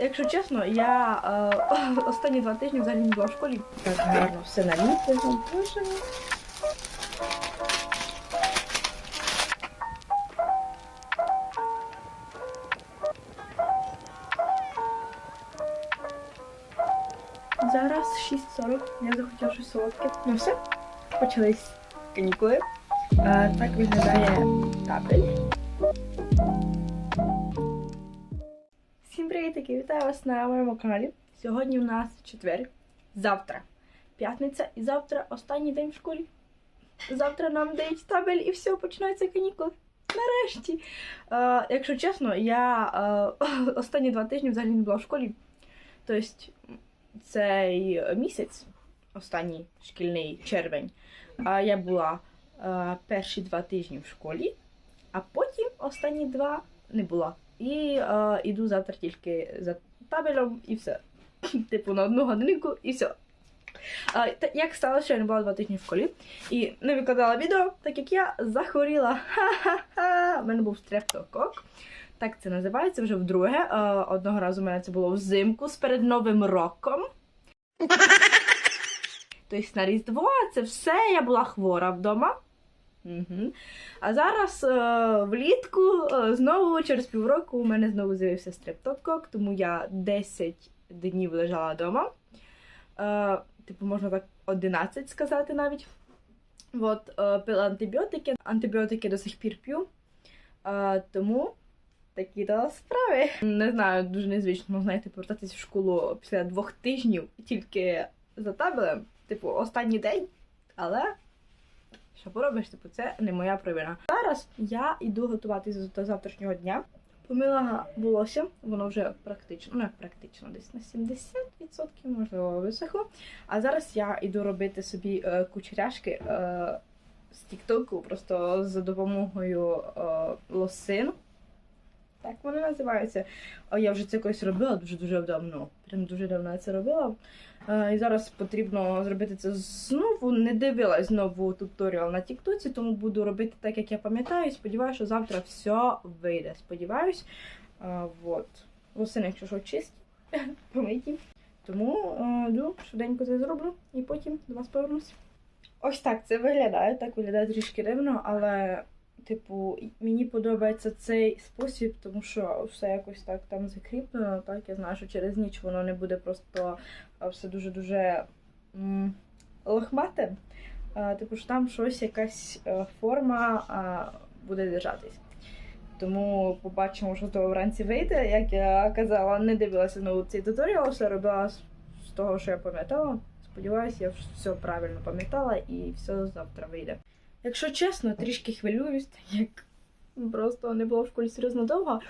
якщо чесно, я е, останні два тижні взагалі не була в школі. Так гарно все наліплено. Боже. Зараз 6.40. Я захотіла щось солодке. Ну все, почались канікули. Е, так виглядає табель. Всім! Вітаю вас на моєму каналі. Сьогодні у нас четвер. Завтра п'ятниця і завтра останній день в школі. Завтра нам дають табель і все, починаються канікули. Нарешті. Е, якщо чесно, я е, останні два тижні взагалі не була в школі. Тобто цей місяць, останній шкільний червень, я була е, перші два тижні в школі, а потім останні два не була. І е, іду завтра тільки за табелем і все. Типу на одну годинку і все. Е, та, як сталося, що я не була два тижні в школі і не викладала відео, так як я захворіла. Ха-ха-ха! У мене був стрептокок. Так це називається вже вдруге. Е, одного разу у мене це було взимку з перед Новим роком. Тобто на Різдво це все, я була хвора вдома. А зараз е, влітку е, знову через півроку у мене знову з'явився стрептокок, тому я 10 днів лежала вдома. Е, типу, можна так 11 сказати навіть. От, пила антибіотики. Антибіотики до сих пір п'ю. Тому такі то справи. Не знаю, дуже незвично, знаєте, повертатися в школу після двох тижнів тільки за табелем. Типу, останній день, але що поробиш, типу, це не моя провина. Зараз я йду готуватися до завтрашнього дня. Помила волосся, воно вже практично, ну як практично, десь на 70% можливо висохло. А зараз я йду робити собі е, кучеряшки е, з Тіктоку, просто за допомогою е, лосин. Так вони називаються. А я вже це колись робила дуже-дуже давно. Прям дуже давно я це робила. Е, І зараз потрібно зробити це знову. Не дивилась знову туторіал на Тіктоці, тому буду робити так, як я пам'ятаю. Сподіваюся, що завтра все вийде. Сподіваюсь. Е, Вот. Лосини, якщо що, чисті, помиті. Тому е, йду, швиденько це зроблю і потім до вас повернусь. Ось так це виглядає. Так виглядає трішки дивно, але Типу, мені подобається цей спосіб, тому що все якось так там закріплено. Так, я знаю, що через ніч воно не буде просто все дуже-дуже лохмате. Типу, що там щось, якась е, форма буде держатись. Тому побачимо, що з того вранці вийде. Як я казала, не дивилася знову цей туторіал, все робила з того, що я пам'ятала. Сподіваюся, я все правильно пам'ятала і все завтра вийде. Якщо чесно, трішки хвилююсь, так як просто не було в школі серйозно довго.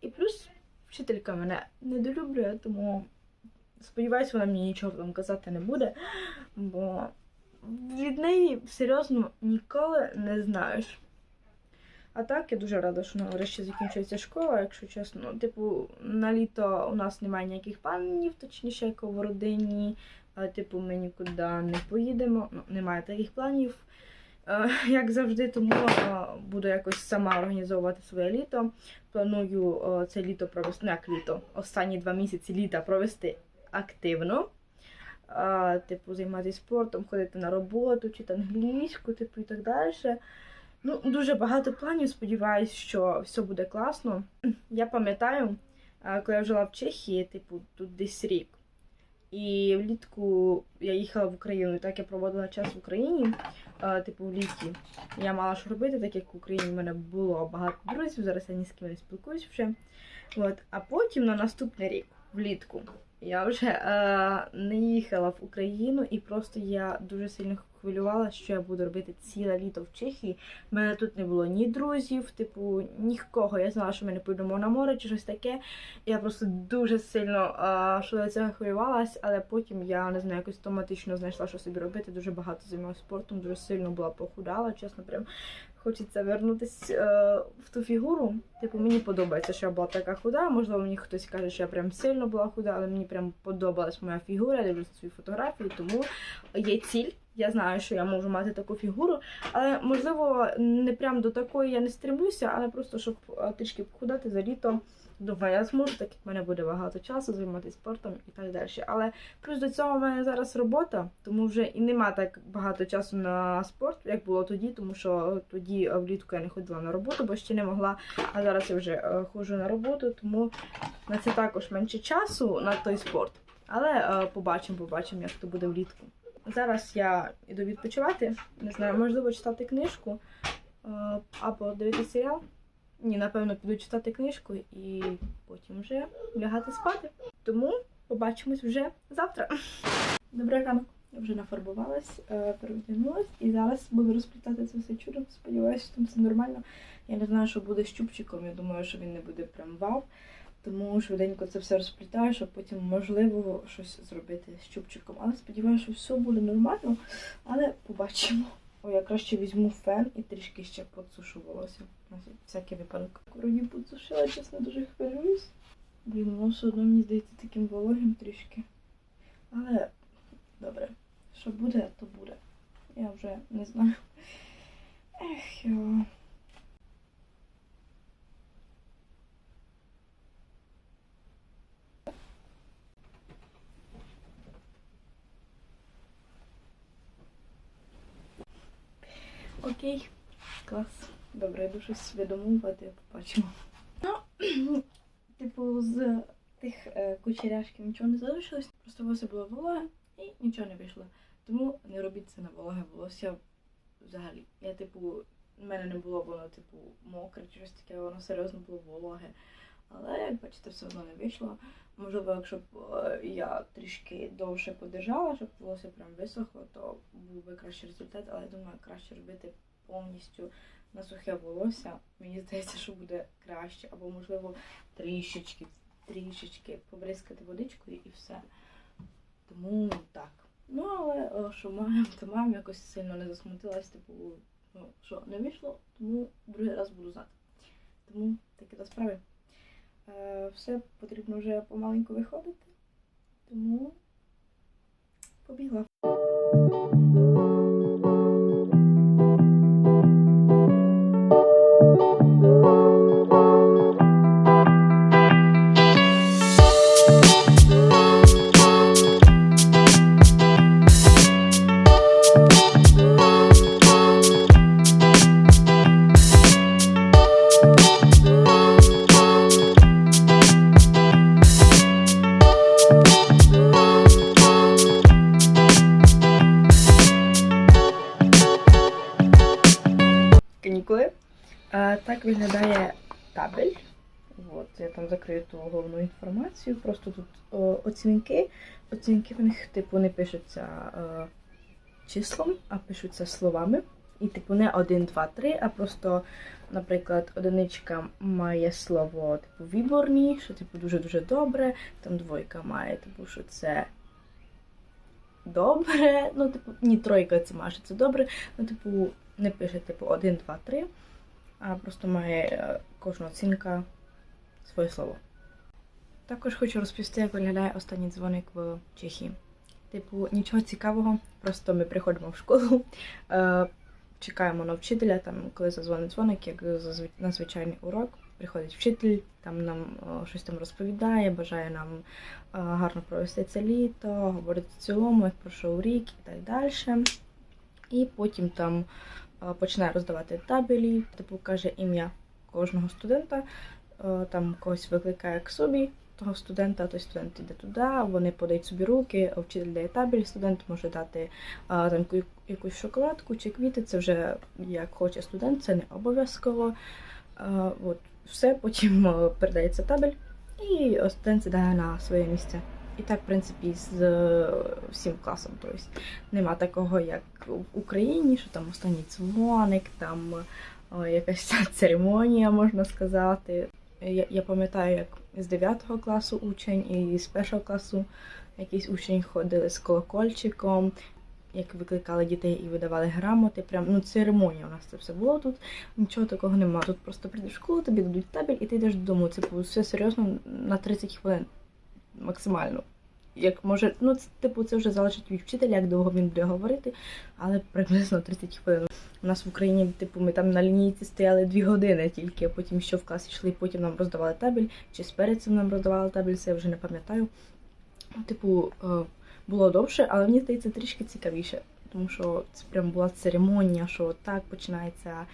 І плюс вчителька мене недолюблює, тому сподіваюся, вона мені нічого там казати не буде, бо від неї серйозно ніколи не знаєш. А так, я дуже рада, що нарешті закінчується школа, якщо чесно. Типу, на літо у нас немає ніяких планів, точніше, як в родині. Типу, ми нікуди не поїдемо. Ну, немає таких планів. Е, Як завжди, тому е, буду якось сама організовувати своє літо. Планую е, це літо провести, ну як літо, останні два місяці літа провести активно. Типу, займатися спортом, ходити на роботу, вчити англійську, типу і так далі. Ну, дуже багато планів. Сподіваюсь, що все буде класно. Я пам'ятаю, коли я жила в Чехії, типу, тут десь рік. І влітку я їхала в Україну, і так я проводила час в Україні, типу в літі. Я мала що робити, так як в Україні в мене було багато друзів, зараз я ні з ким не спілкуюсь вже. От. А потім на наступний рік, влітку, я вже е, не їхала в Україну, і просто я дуже сильно хвилювала, що я буду робити ціле літо в Чехії. У мене тут не було ні друзів, типу, нікого. Я знала, що ми не поїдемо на море чи щось таке. Я просто дуже сильно а, цього хвилювалась, але потім я не знаю, якось автоматично знайшла, що собі робити. Дуже багато займалася спортом, дуже сильно була похудала, чесно, прям хочеться вернутися е, в ту фігуру. Типу, мені подобається, що я була така худа. Можливо, мені хтось каже, що я прям сильно була худа, але мені прям подобалась моя фігура, я дивлюся свої фотографії, тому є ціль. Я знаю, що я можу мати таку фігуру, але можливо не прям до такої я не стремлюся, але просто щоб е, трішки похудати за літо. Я зможу, так як в мене буде багато часу займатися спортом і так далі. Але плюс до цього в мене зараз робота, тому вже і нема так багато часу на спорт, як було тоді, тому що тоді влітку я не ходила на роботу, бо ще не могла. А зараз я вже ходжу на роботу, тому на це також менше часу на той спорт. Але побачимо, побачимо, як то буде влітку. Зараз я йду відпочивати, не знаю, можливо, читати книжку або дивитися серіал. Ні, напевно, піду читати книжку і потім вже лягати спати. Тому побачимось вже завтра. Добрий ранок. Я вже нафарбувалась, е, перевдягнулась і зараз буду розплітати це все чудо. Сподіваюся, що там все нормально. Я не знаю, що буде з чубчиком. Я думаю, що він не буде прям вау. Тому швиденько це все розплітаю, щоб потім можливо щось зробити з чубчиком. Але сподіваюся, що все буде нормально. Але побачимо. Ой, я краще візьму фен і трішки ще подсушу волосся. Всякий випадок. Вроді подсушила, чесно, дуже хвилююсь. Блін, воно все одно мені здається таким вологим трішки. Але добре, що буде, то буде. Я вже не знаю. Ех, йо. Окей, клас. Добре, я йду щось видумувати, побачимо. Ну, типу, з тих е, кучеряшків нічого не залишилось. Просто волосся було вологе і нічого не вийшло. Тому не робіть це на вологе волосся взагалі. Я, типу, в мене не було воно, типу, мокре чи щось таке, воно серйозно було вологе. Але, як бачите, все одно не вийшло. Можливо, якщо б е, я трішки довше подержала, щоб волосся прям висохло, то був би кращий результат, але я думаю, краще робити повністю на сухе волосся. Мені здається, що буде краще. Або, можливо, трішечки, трішечки побризкати водичкою і все. Тому так. Ну, але що маємо, то маємо, якось сильно не засмутилась, типу, ну, що не вийшло, тому другий раз буду знати. Тому такі до справи. Е, все потрібно вже помаленьку виходити. Тому побігла. Так виглядає табель. От, я там закрию ту головну інформацію. Просто тут о, оцінки. Оцінки в них, типу, не пишуться е, числом, а пишуться словами. І, типу, не 1, 2, 3, а просто, наприклад, одиничка має слово типу виборні, що типу дуже-дуже добре. Там двойка має, типу, що це добре. Ну, типу, ні, тройка це має, що це добре. Ну, типу, не пише типу 1, 2, 3, а просто має е, кожна оцінка своє слово. Також хочу розповісти, як виглядає останній дзвоник в Чехії. Типу, нічого цікавого, просто ми приходимо в школу, е, чекаємо на вчителя, там, коли зазвонить дзвоник, як на звичайний урок. Приходить вчитель, там нам о, щось там розповідає, бажає нам е, гарно провести це літо, говорить в цілому, як пройшов рік і так далі. І потім там е, починає роздавати табелі, типу каже ім'я кожного студента, е, там когось викликає к собі того студента, той студент йде туди, вони подають собі руки, вчитель дає табель, студент може дати е, там якусь шоколадку чи квіти, це вже як хоче студент, це не обов'язково. От, все, потім передається табель, і студент сідає на своє місце. І так, в принципі, з е, всім класом. Тобто нема такого, як в Україні, що там останній дзвоник, там е, якась церемонія, можна сказати. Я, я пам'ятаю, як з 9 класу учень і з 1 класу якийсь учень ходили з колокольчиком. як викликали дітей і видавали грамоти. Прям ну церемонія у нас це все було тут. Нічого такого немає. Тут просто прийдеш в школу, тобі дадуть табель, і ти йдеш додому. Це типу, все серйозно на 30 хвилин максимально. Як може, ну це типу це вже залежить від вчителя, як довго він буде говорити, але приблизно 30 хвилин. У нас в Україні, типу, ми там на лінійці стояли 2 години тільки, а потім що в клас йшли, потім нам роздавали табель, чи з перцем нам роздавали табель, це я вже не пам'ятаю. Ну, Типу, е, було довше, але мені здається трішки цікавіше, тому що це прям була церемонія, що так починається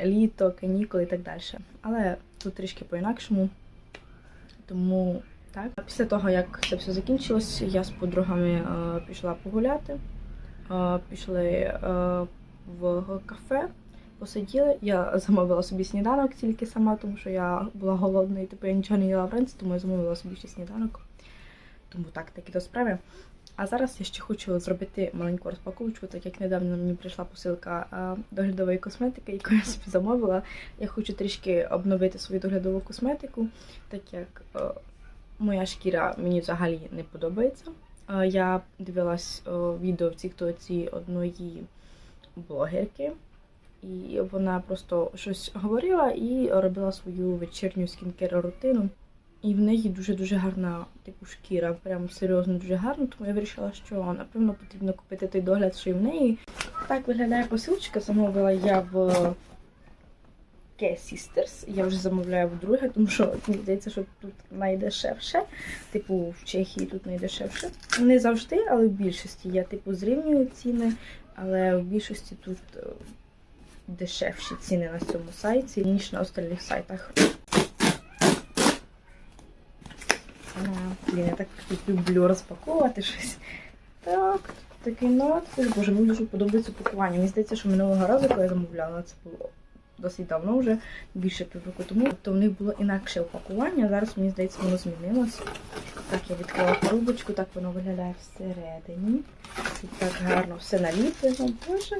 літо, канікули і так далі. Але тут трішки по-інакшому. Тому так. Після того, як це все закінчилось, я з подругами е, пішла погуляти. Е, пішли е, в кафе, посиділи. Я замовила собі сніданок тільки сама, тому що я була голодна і типу я нічого не їла вранці, тому я замовила собі ще сніданок. Тому так, такі до справи. А зараз я ще хочу зробити маленьку розпаковочку, так як недавно мені прийшла посилка доглядової косметики, яку я собі замовила. Я хочу трішки обновити свою доглядову косметику, так як моя шкіра мені взагалі не подобається. Я дивилась відео в тіктоці одної блогерки, і вона просто щось говорила і робила свою вечірню скінкер рутину. І в неї дуже-дуже гарна типу шкіра, прям серйозно дуже гарна, тому я вирішила, що напевно потрібно купити той догляд, що і в неї. Так виглядає посилочка. Замовила я в K Sisters. Я вже замовляю вдруге, тому що мені здається, що тут найдешевше. Типу, в Чехії тут найдешевше. Не завжди, але в більшості. Я типу зрівнюю ціни, але в більшості тут е, дешевші ціни на цьому сайті, ніж на остальних сайтах. Блін, я так люблю розпаковувати щось. Так, тут такий надпис. Боже, мені дуже подобається пакування. Мені здається, що минулого разу, коли я замовляла, це було досить давно вже, більше півроку тому. Тобто в них було інакше упакування. Зараз мені здається, воно змінилось. Так, я відкрила коробочку, так воно виглядає всередині. І так гарно все наліплено. Боже.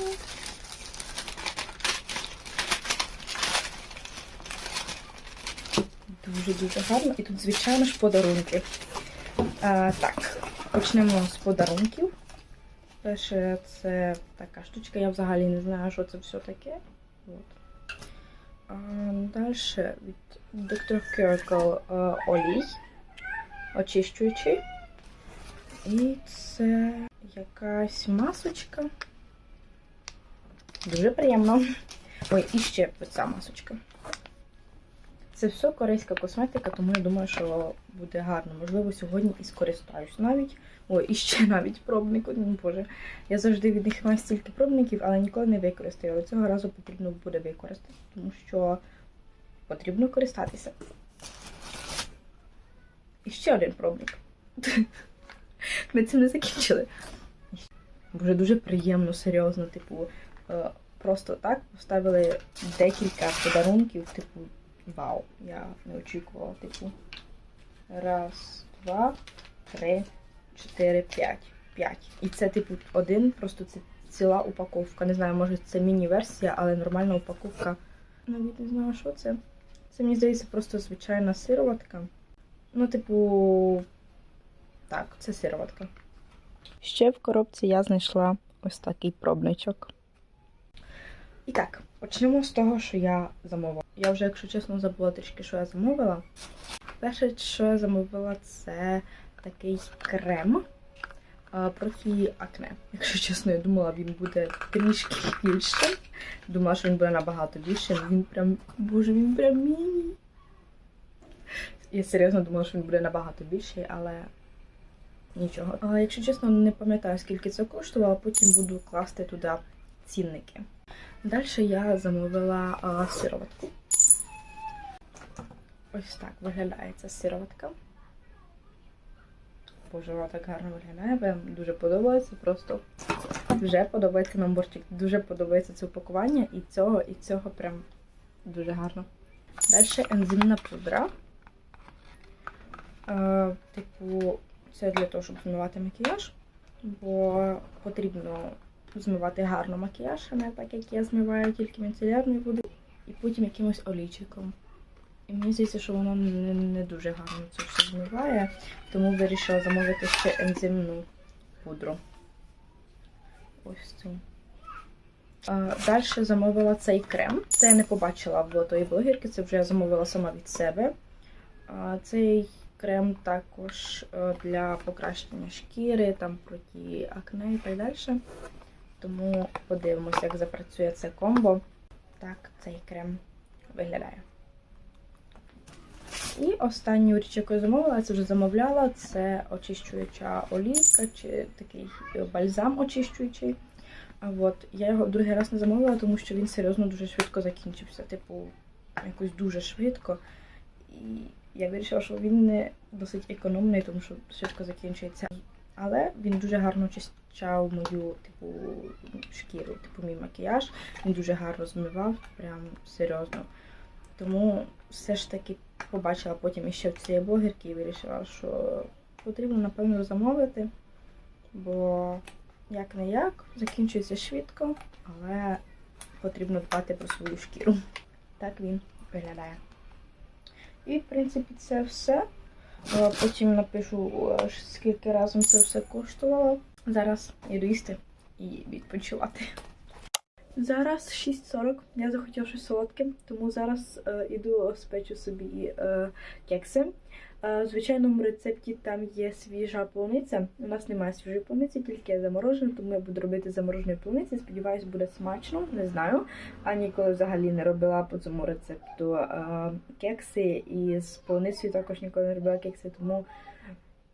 Дуже-дуже гарно. І тут, звичайно ж, подарунки. А, так, почнемо з подарунків. Перше, це така штучка, я взагалі не знаю, що це все таке. От. Далі від Dr. Kirkle е, олій, очищуючий. І це якась масочка. Дуже приємно. Ой, і ще ця масочка. Це все корейська косметика, тому я думаю, що буде гарно. Можливо, сьогодні і скористаюсь навіть. Ой, і ще навіть пробник. Ну, Боже. Я завжди від них маю стільки пробників, але ніколи не використаю. Але цього разу потрібно буде використати, тому що потрібно користатися. І ще один пробник. Ми цим не закінчили. Боже, дуже приємно, серйозно, типу, е, просто так поставили декілька подарунків, типу, вау, я не очікувала, типу. Раз, два, три, чотири, п'ять. П'ять. І це, типу, один, просто це ціла упаковка. Не знаю, може це міні-версія, але нормальна упаковка. Навіть не знаю, що це. Це, мені здається, просто звичайна сироватка. Ну, типу, так, це сироватка. Ще в коробці я знайшла ось такий пробничок. І так, почнемо з того, що я замовила. Я вже, якщо чесно, забула трішки, що я замовила. Перше, що я замовила, це такий крем проти акне. Якщо чесно, я думала, він буде трішки більше. Думала, що він буде набагато більше. Він прям, боже, він прям міні. Я серйозно думала, що він буде набагато більший, але нічого. А, якщо чесно, не пам'ятаю, скільки це коштувало, потім буду класти туди цінники. Далі я замовила а, сироватку. Ось так виглядає ця сироватка. Боже, вона так гарно виглядає, прям дуже подобається. Просто вже подобається нам наборчик. Дуже подобається це упакування і цього, і цього прям дуже гарно. Далі ензимна пудра. Е, типу, це для того, щоб змивати макіяж, бо потрібно змивати гарно макіяж, а не так, як я змиваю тільки міцелярною водою, і потім якимось олійчиком. І мені здається, що воно не, не дуже гарно це все змиває, тому вирішила замовити ще ензимну пудру. ось цю. Далі замовила цей крем. Це я не побачила в тої блогерки, це вже я замовила сама від себе. Цей крем також е, для покращення шкіри, там проти акне і так далі. Тому подивимося, як запрацює це комбо. Так, цей крем виглядає. І останню річ, яку я замовила, я це вже замовляла, це очищуюча олійка чи такий бальзам очищуючий. А от я його другий раз не замовила, тому що він серйозно дуже швидко закінчився. Типу, якось дуже швидко. І я вирішила, що він не досить економний, тому що швидко закінчується. Але він дуже гарно очищав мою типу шкіру, типу мій макіяж. Він дуже гарно змивав, прям серйозно. Тому все ж таки побачила потім іще в цієї блогерки і вирішила, що потрібно, напевно, замовити, бо як не як, закінчується швидко, але потрібно дбати про свою шкіру. Так він виглядає. І, в принципі, це все. Е, Потім напишу, е, скільки разом це все коштувало. Зараз іду їсти і відпочивати. Зараз 6.40. Я захотіла щось солодке, тому зараз е, іду спечу собі е, кекси. Е, в звичайному рецепті там є свіжа полуниця. У нас немає свіжої полуниці, тільки заморожена, тому я буду робити замороженої полуниці. Сподіваюсь, буде смачно, не знаю. А ніколи взагалі не робила по цьому рецепту е, кекси. І з полуницею також ніколи не робила кекси, тому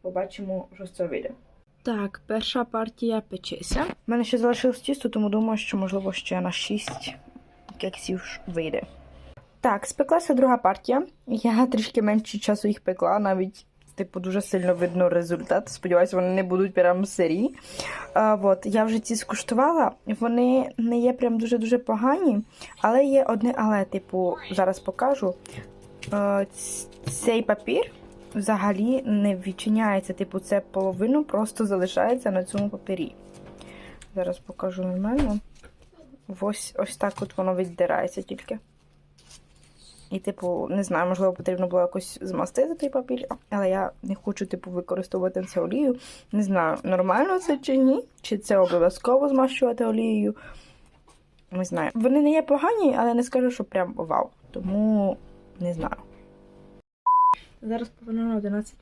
побачимо, що з цього вийде. Так, перша партія печеться. У мене ще залишилось тісто, тому думаю, що можливо ще на 6 кексів вийде. Так, спеклася друга партія. Я трішки менше часу їх пекла, навіть типу дуже сильно видно результат. Сподіваюся, вони не будуть прям сирі. А, от, я вже ці скуштувала. Вони не є прям дуже-дуже погані, але є одне але, типу, зараз покажу. А, цей папір взагалі не відчиняється. Типу, це половину просто залишається на цьому папері. Зараз покажу нормально. Ось, ось так от воно віддирається тільки. І, типу, не знаю, можливо, потрібно було якось змастити той папір, але я не хочу, типу, використовувати це олію. Не знаю, нормально це чи ні, чи це обов'язково змащувати олією. Не знаю. Вони не є погані, але не скажу, що прям вау. Тому не знаю. Зараз повинна на 11.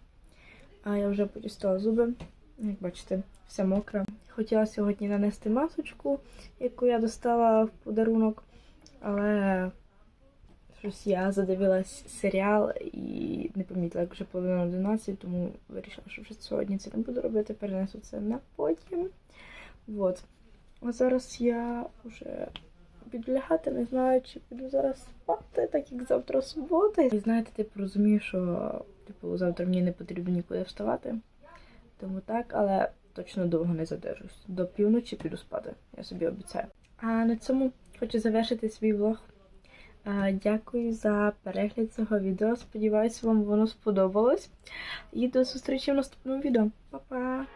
А я вже почистила зуби. Як бачите, все мокре. Хотіла сьогодні нанести масочку, яку я достала в подарунок, але щось я задивилась серіал і не помітила, як вже половина 11, тому вирішила, що вже сьогодні це не буду робити, перенесу це на потім. Вот. А зараз я вже піду лягати, не знаю, чи піду зараз спати, так як завтра субота. І знаєте, типу розумію, що типу, завтра мені не потрібно нікуди вставати. Тому так, але точно довго не задержусь. До півночі піду спати, я собі обіцяю. А на цьому хочу завершити свій влог. Дякую за перегляд цього відео. Сподіваюсь, вам воно сподобалось. І до зустрічі в наступному відео. Па-па!